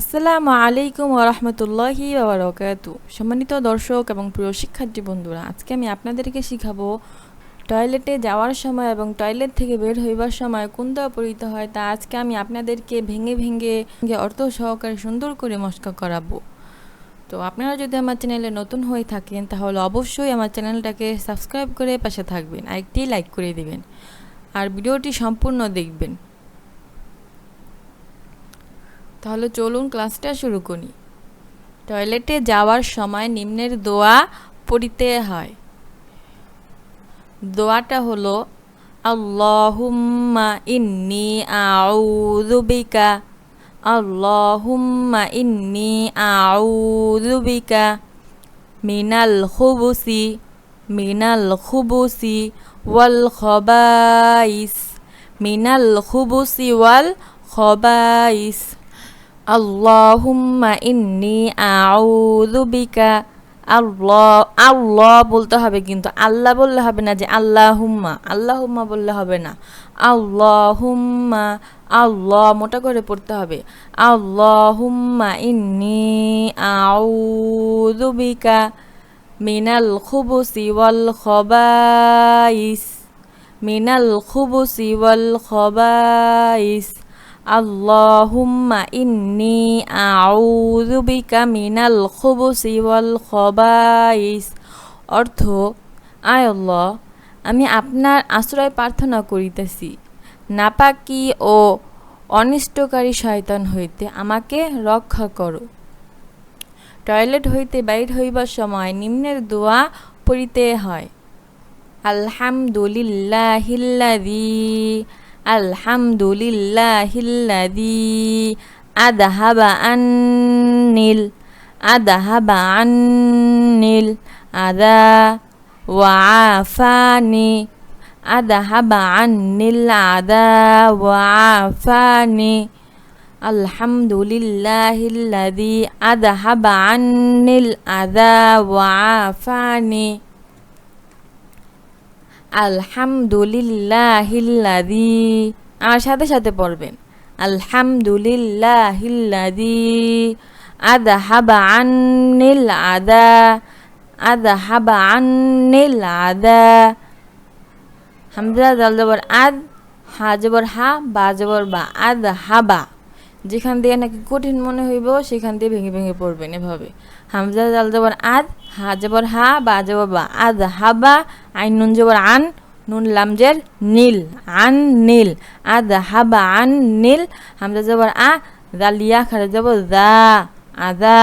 আসসালামু আলাইকুম ওরহমতুল্লাহি বাবরকাতু সম্মানিত দর্শক এবং প্রিয় শিক্ষার্থী বন্ধুরা, আজকে আমি আপনাদেরকে শিখাবো টয়লেটে যাওয়ার সময় এবং টয়লেট থেকে বের হইবার সময় কোন দোয়া পড়িতে হয়, তা আজকে আমি আপনাদেরকে ভেঙে ভেঙে ভেঙে অর্থ সহকারে সুন্দর করে মস্কা করাবো। তো আপনারা যদি আমার চ্যানেলে নতুন হয়ে থাকেন, তাহলে অবশ্যই আমার চ্যানেলটাকে সাবস্ক্রাইব করে পাশে থাকবেন আর একটি লাইক করে দিবেন, আর ভিডিওটি সম্পূর্ণ দেখবেন। তাহলে চলুন ক্লাসটা শুরু করি। টয়লেটে যাওয়ার সময় নিম্নের দোয়া পড়িতে হয়। দোয়াটা হলো, আল্লাহুম্মা ইন্নি আউযু বিকা, আল্লাহুম্মা ইন্নি আউযু বিকা মিনাল খুবুসি মিনাল খুবুসি ওয়াল খবাইস, মিনাল খুবুসি ওয়াল খবাইস। আল্লাহুম্মা ইন্নি আউযু বিকা আল্লাহ আল্লাহ বলতে হবে কিন্তু আল্লাহ বললে হবে না যে আল্লাহুম্মা আল্লাহুম্মা বললে হবে না। আল্লাহুম্মা, আল্লাহ মোটা করে পড়তে হবে। আল্লাহুম্মা ইন্নি আউযু বিকা মিনাল খুবুসি ওয়াল খবাইস, মিনাল খুবুসি ওয়াল খবাইস। আল্লাহুম্মা ইন্নি আউযু বিকা মিনাল খুবুসি ওয়াল অর্থ, আয় আল্লাহ, আমি আপনার আশ্রয় প্রার্থনা করিতেছি। নাপাকি ও অনিষ্টকারী শয়তান হইতে আমাকে রক্ষা করো। টয়লেট হইতে বাইর হইবার সময় নিম্নের দোয়া পড়িতে হয়। আলহামদুলিল্লাহিল্লাযী আলহামদুলিল্লাহিল্লাযী আদহাবা আন্নিল আদহাবা আন্নিল আদা ওয়াফানি আদহাবা আন্নিল আদা ওয়াফানি আলহামদুলিল্লাহিল্লাযী আদহাবা আন্নিল আদা ওয়াফানি আলহামদুলিল্লাহিল্লাযী আমার সাথে সাথে পড়বেন। আলহামদুলিল্লাহিল্লাযী আদহাবা আন্নিল আদা। আদহাবা আন্নিল আদা। হামজা জাল জবর আদ হা জবর হা বা জবর বা আদ হাবা যেখান দিয়ে নাকি কঠিন মনে হইব, সেখান দিয়ে ভেঙে ভেঙে পড়বেন এভাবে। হামজা জাল জবর আদ, হা জবর হা, বা জবর বা আদ হাবা আইন নুন জবর আন, নুন লামজের নীল, আন নীল, আদ হাবা আন নীল, হামজা জবর আ জালিয়া খারে জবর দা, আদা,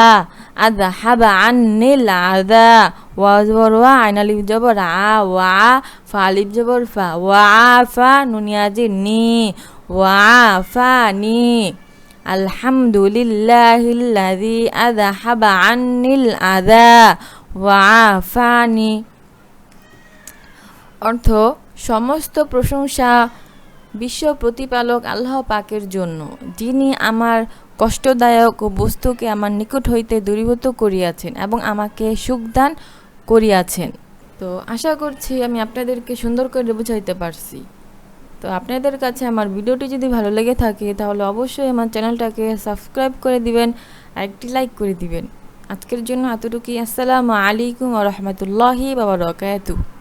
আদ হাবা আন নীল, আদা, ওয়া জবর ওয়া, আইন আলিফ জবর আ, ওয়া, ফা আলিফ জবর ফা, ওয়া, ফা নুনিয়াজি নি, ওয়া, ফা, নি। আলহামদুলিল্লাহিল্লাযী আযহাবা আন্নিল আযা ওয়া আফানি। অর্থ, সমস্ত প্রশংসা বিশ্ব প্রতিপালক আল্লাহ পাকের জন্য, যিনি আমার কষ্টদায়ক বস্তুকে আমার নিকট হইতে দূরীভূত করিয়াছেন এবং আমাকে সুখদান করিয়াছেন। তো আশা করছি আমি আপনাদেরকে সুন্দর করে বুঝাইতে পারছি। তো আপনাদের কাছে আমার ভিডিওটি যদি ভালো লেগে থাকে, তাহলে অবশ্যই আমার চ্যানেলটাকে সাবস্ক্রাইব করে দিবেন, আর একটি লাইক করে দিবেন। আজকের জন্য এতটুকুই। আসসালামু আলাইকুম আ রহমতুল্লাহি বাবা রকায়াতু